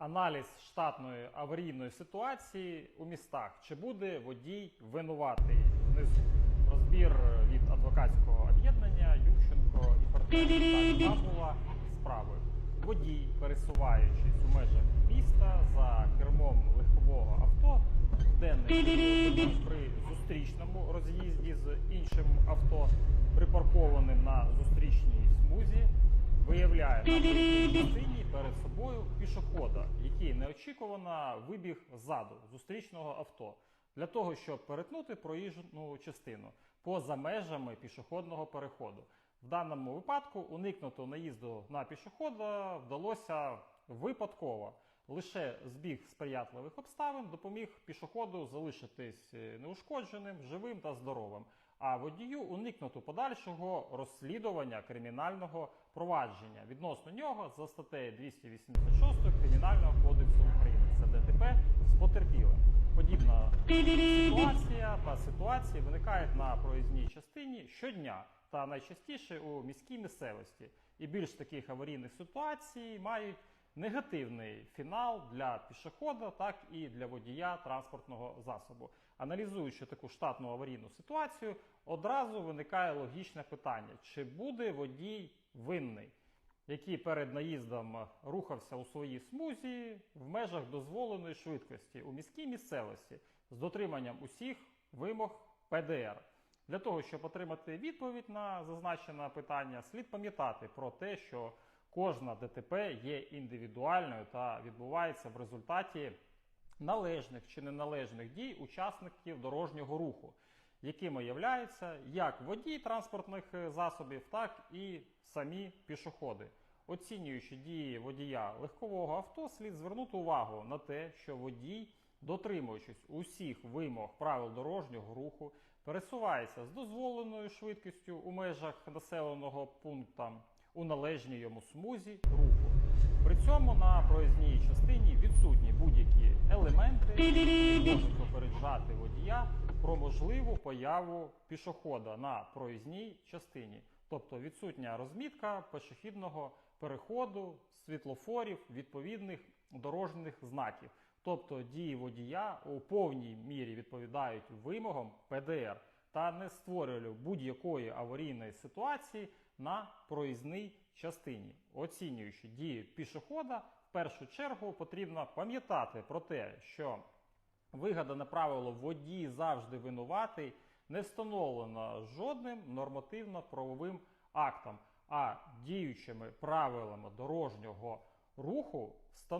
Аналіз штатної аварійної ситуації у містах. Чи буде водій винуватий внизу? Розбір від адвокатського об'єднання Ющенко і партнери. Так, була справи. Водій, пересуваючись у межах міста за кермом легкового авто, в денний при зустрічному роз'їзді з іншим авто, припаркованим на зустрічній смузі, виявляє на перед собою пішохода, який неочікувано вибіг ззаду зустрічного авто для того, щоб перетнути проїжджу частину поза межами пішохідного переходу. В даному випадку уникнути наїзду на пішохода вдалося випадково. Лише збіг сприятливих обставин допоміг пішоходу залишитись е, неушкодженим, живим та здоровим, а водію уникнути подальшого розслідування кримінального провадження відносно нього за статтею 286 Кримінального кодексу України. Це ДТП з потерпілим. Подібна ситуація та ситуації виникають на проїзній частині щодня та найчастіше у міській місцевості. І більш таких аварійних ситуацій мають негативний фінал для пішохода, так і для водія транспортного засобу. Аналізуючи таку штатну аварійну ситуацію, одразу виникає логічне питання: чи буде водій винний, який перед наїздом рухався у своїй смузі в межах дозволеної швидкості у міській місцевості з дотриманням усіх вимог ПДР. Для того, щоб отримати відповідь на зазначене питання, слід пам'ятати про те, що кожна ДТП є індивідуальною та відбувається в результаті належних чи неналежних дій учасників дорожнього руху, якими являються як водій транспортних е, засобів, так і самі пішоходи. Оцінюючи дії водія легкового авто, слід звернути увагу на те, що водій, дотримуючись усіх вимог правил дорожнього руху, пересувається з дозволеною швидкістю у межах населеного пункту у належній йому смузі руху. При цьому на проїзній частині відсутні будь-які елементи, які можуть попереджати водія про можливу появу пішохода на проїзній частині, тобто відсутня розмітка пішохідного переходу, світлофорів, відповідних дорожніх знаків. Тобто дії водія у повній мірі відповідають вимогам ПДР та не створювали будь-якої аварійної ситуації на проїзній частині. Оцінюючи дії пішохода, в першу чергу потрібно пам'ятати про те, що вигадане правило водій завжди винуватий не встановлено жодним нормативно-правовим актом, а діючими правилами дорожнього руху